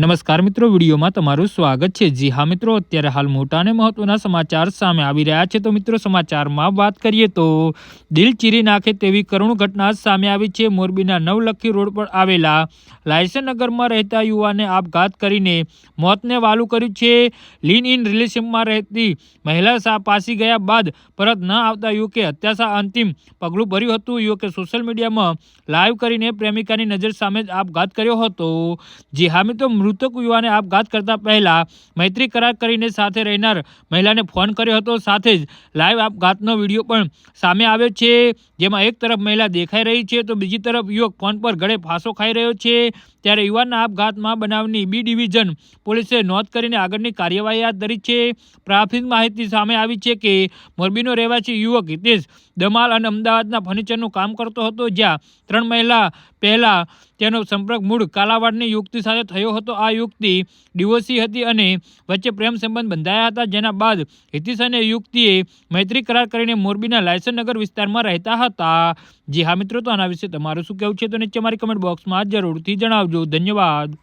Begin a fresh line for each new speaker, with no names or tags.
નમસ્કાર મિત્રો, વિડીયોમાં તમારું સ્વાગત છે. જી હા મિત્રો, અત્યારે હાલ મોટા અને મહત્વના સમાચાર સામે આવી રહ્યા છે. તો મિત્રો, સમાચારમાં વાત કરીએ તો દિલ ચીરી નાખે તેવી કરુણ ઘટના સામે આવી છે. મોરબીના નવલખી રોડ પર આવેલા લાયસનગરમાં રહેતા યુવાને આપઘાત કરીને મોતને વાલું કર્યું છે. લીન ઇન રિલેશનમાં રહેતી મહિલા સા પાસી ગયા બાદ પરત ન આવતા યુવકે હત્યાશા અંતિમ પગલું ભર્યું હતું. યુવકે સોશિયલ મીડિયામાં લાઈવ કરીને પ્રેમિકાની નજર સામે જ આપઘાત કર્યો હતો. જી હા મિત્રો મૃતક યુવાને આપઘાત કરતા પહેલા મૈત્રી કરાર કરીને સાથે રહેનાર મહિલાને ફોન કર્યો હતો. સાથે જ લાઈવ આપઘાતનો વીડિયો પણ સામે આવ્યો છે. જેમાં એક તરફ મહિલા દેખાઈ રહી છે તો બીજી તરફ યુવક ફોન પર ગળે ફાંસો ખાઈ રહ્યો છે. ત્યારે યુવાનના આપઘાતમાં બનાવની બી ડિવિઝન પોલીસે નોંધ કરીને આગળની કાર્યવાહી હાથ ધરી છે. પ્રાથમિક માહિતી સામે આવી છે કે મોરબીનો રહેવાસી યુવક હિતેશ દમાલ અને અમદાવાદના ફર્નિચરનું કામ કરતો હતો, જ્યાં ત્રણ મહિલા પહેલા તેનો સંપર્ક મૂળ કાલાવાડની યુક્તિ સાથે થયો હતો. આ યુક્તિ ડિવોર્સી હતી અને વચ્ચે પ્રેમ સંબંધ બંધાયા હતા, જેના બાદ હિતીશ અને યુક્તિએ મૈત્રી કરાર કરીને મોરબીના લાયસનનગર વિસ્તારમાં રહેતા હતા. જી હા મિત્રો, તો આના વિશે તમારું શું કહેવું છે? તો નીચે મારી કમેન્ટ બોક્સમાં જરૂરથી જણાવજો. ધન્યવાદ.